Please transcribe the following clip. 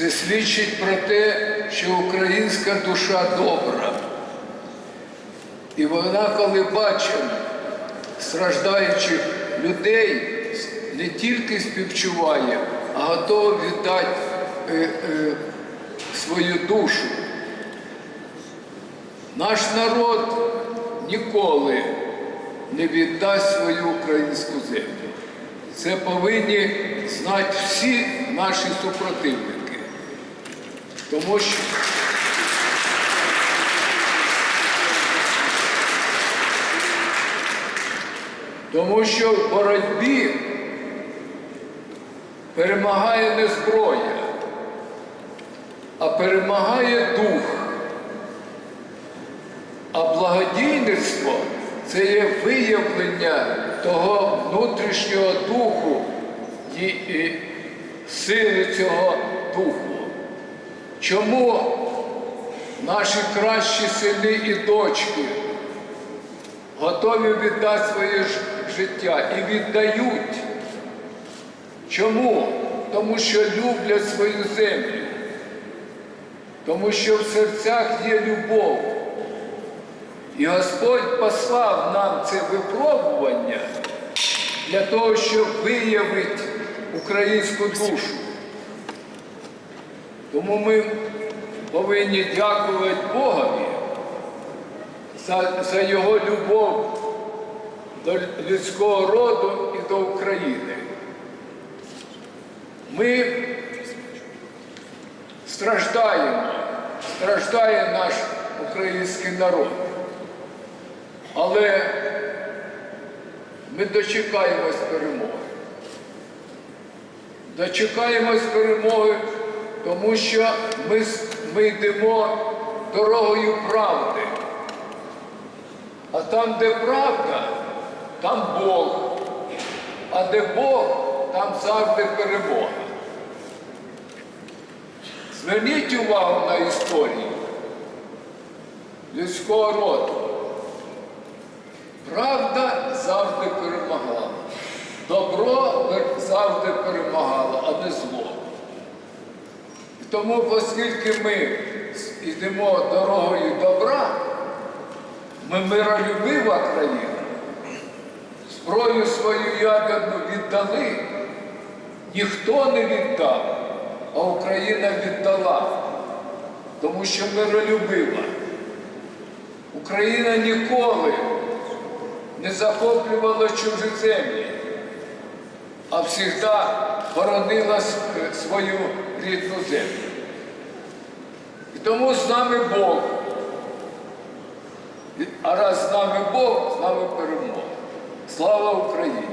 Це свідчить про те, що українська душа добра. І вона, коли бачить страждаючих людей, не тільки співчуває, а готова віддати е, е, свою душу. Наш народ ніколи не віддасть свою українську землю. Це повинні знати всі наші супротивники. Тому що Тому що в боротьбі перемагає не зброя, а перемагає дух. А благодійництво це є виявлення того внутрішнього духу і, сили цього духу. Чому наші кращі сини і дочки готові віддати своє життя і віддають? Чому? Тому що люблять свою землю, тому що в серцях є любов. І Господь послав нам це випробування для того, щоб виявити українську душу. Тому ми повинні дякувати Богові за, за його любов до людського роду і до України. Ми страждаємо, страждає наш український народ. Але ми дочекаємось перемоги. Дочекаємось перемоги, тому що ми, ми йдемо дорогою правди. А там, де правда, там Бог. А де Бог, там завжди перемога. Зверніть увагу на історію людського роду. Правда завжди перемагала. Добро завжди перемагало, а не зло. Тому, оскільки ми йдемо дорогою добра, ми миролюбива країна, зброю свою ядерну віддали, ніхто не віддав, а Україна віддала, тому що миролюбива. Україна ніколи не захоплювала чужі землі, а завжди боронила свою рідну землю. І тому з нами Бог. А раз з нами Бог, з нами перемога. Слава Україні!